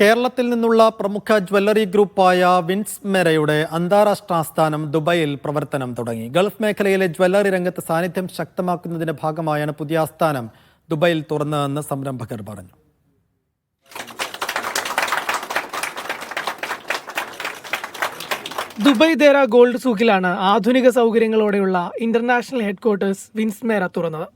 കേരളത്തിൽ നിന്നുള്ള പ്രമുഖ ജ്വല്ലറി ഗ്രൂപ്പായ വിൻസ് മെരയുടെ അന്താരാഷ്ട്ര ആസ്ഥാനം ദുബായിൽ പ്രവർത്തനം തുടങ്ങി. ഗൾഫ് മേഖലയിലെ ജ്വല്ലറി രംഗത്ത് സാന്നിധ്യം ശക്തമാക്കുന്നതിന്റെ ഭാഗമായാണ് പുതിയ ആസ്ഥാനം ദുബായിൽ തുറന്നതെന്ന് സംരംഭകർ പറഞ്ഞു. ദുബായ് ദേര ഗോൾഡ് സൂക്കിലാണ് ആധുനിക സൗകര്യങ്ങളോടെയുള്ള ഇന്റർനാഷണൽ ഹെഡ്ക്വാർട്ടേഴ്സ് വിൻസ്മേര തുറന്നത്.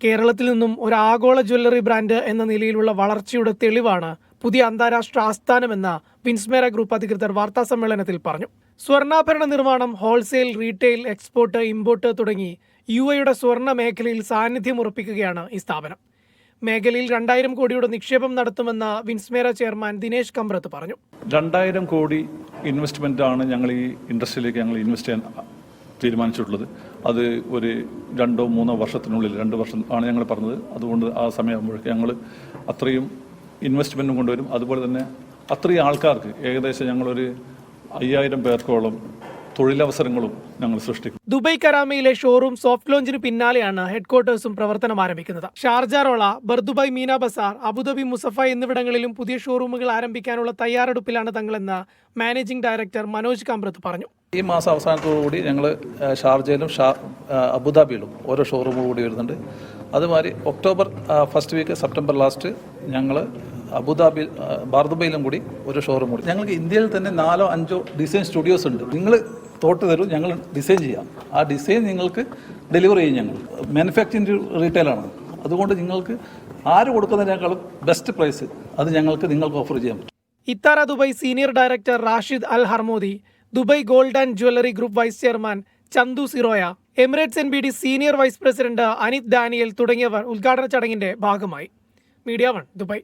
കേരളത്തിൽ നിന്നും ഒരു ആഗോള ജ്വല്ലറി ബ്രാൻഡ് എന്ന നിലയിലുള്ള വളർച്ചയുടെ തെളിവാണ് പുതിയ അന്താരാഷ്ട്ര ആസ്ഥാനമെന്ന വിൻസ്മേര ഗ്രൂപ്പ് അധികൃതർ വാർത്താ സമ്മേളനത്തിൽ പറഞ്ഞു. സ്വർണാഭരണ നിർമ്മാണം ഹോൾസെയിൽ റീറ്റെയിൽ എക്സ്പോർട്ട് ഇമ്പോർട്ട് തുടങ്ങി യു എയുടെ സ്വർണ മേഖലയിൽ സാന്നിധ്യം ഉറപ്പിക്കുകയാണ് ഈ സ്ഥാപനം. മേഖലയിൽ രണ്ടായിരം കോടിയുടെ നിക്ഷേപം നടത്തുമെന്ന വിൻസ്മേര ചെയർമാൻ ദിനേശ് കമ്പ്രത്ത് പറഞ്ഞു. രണ്ടായിരം കോടി ഇൻവെസ്റ്റ്മെന്റ് ആണ് ഞങ്ങൾ ഈ ഇൻഡസ്ട്രിയിലേക്ക് ഞങ്ങൾ ഇൻവെസ്റ്റ് ചെയ്യാൻ തീരുമാനിച്ചിട്ടുള്ളത്. അത് ഒരു രണ്ടോ മൂന്നോ വർഷത്തിനുള്ളിൽ രണ്ട് വർഷം ആണ് ഞങ്ങൾ പറഞ്ഞത്. അതുകൊണ്ട് ആ സമയമാകുമ്പോഴേക്ക് ഞങ്ങൾ അത്രയും ഇൻവെസ്റ്റ്മെന്റും കൊണ്ടുവരും. അതുപോലെ തന്നെ അത്രയും ആൾക്കാർക്ക് ഏകദേശം ഞങ്ങളൊരു അയ്യായിരം പേർക്കോളം തൊഴിലവസരങ്ങളും ഞങ്ങൾ സൃഷ്ടിക്കും. ദുബായ് കരാമയിലെ ഷോറൂം സോഫ്റ്റ് ലോഞ്ചിന് പിന്നാലെയാണ് ഹെഡ്ക്വാർട്ടേഴ്സും പ്രവർത്തനം ആരംഭിക്കുന്നത്. Sharjah Rolla Bur Dubai Meena Bazaar Abu Dhabi Musaffah എന്നിവിടങ്ങളിലും പുതിയ ഷോറൂമുകൾ ആരംഭിക്കാനുള്ള തയ്യാറെടുപ്പിലാണ് തങ്ങളെന്ന് മാനേജിംഗ് ഡയറക്ടർ മനോജ് കാമ്പ്രത്ത് പറഞ്ഞു. ഈ മാസം അവസാനത്തോടുകൂടി ഞങ്ങൾ ഷാർജയിലും ഷാ അബുദാബിയിലും ഓരോ ഷോറൂമുകൾ കൂടി വരുന്നുണ്ട്. അതുമാതിരി October first week September last ഞങ്ങൾ അബുദാബി ബാർദുബയിലും കൂടി ഒരു ഷോറൂം കൂടി ഞങ്ങൾക്ക് ഇന്ത്യയിൽ തന്നെ നാലോ അഞ്ചോ ഡിസൈൻ സ്റ്റുഡിയോസ് ഉണ്ട്. നിങ്ങൾ തോട്ട് തരും ഞങ്ങൾ ഡിസൈൻ ചെയ്യാം. ആ ഡിസൈൻ നിങ്ങൾക്ക് ഡെലിവർ ചെയ്യും ഞങ്ങൾ. മാനുഫാക്ചറിങ് റീറ്റെയിലാണ് അതുകൊണ്ട് നിങ്ങൾക്ക് ആര് കൊടുക്കുന്നതിനേക്കാളും ബെസ്റ്റ് പ്രൈസ് അത് ഞങ്ങൾക്ക് നിങ്ങൾക്ക് ഓഫർ ചെയ്യാൻ പറ്റും. Dubai Dubai senior director Rashid Al Harmoodi Dubai gold and jewellery group vice chairman Chandu Siroya Emirates N B D senior vice president Anith Daniel തുടങ്ങിയവർ ഉദ്ഘാടന ചടങ്ങിന്റെ ഭാഗമായി. Media one Dubai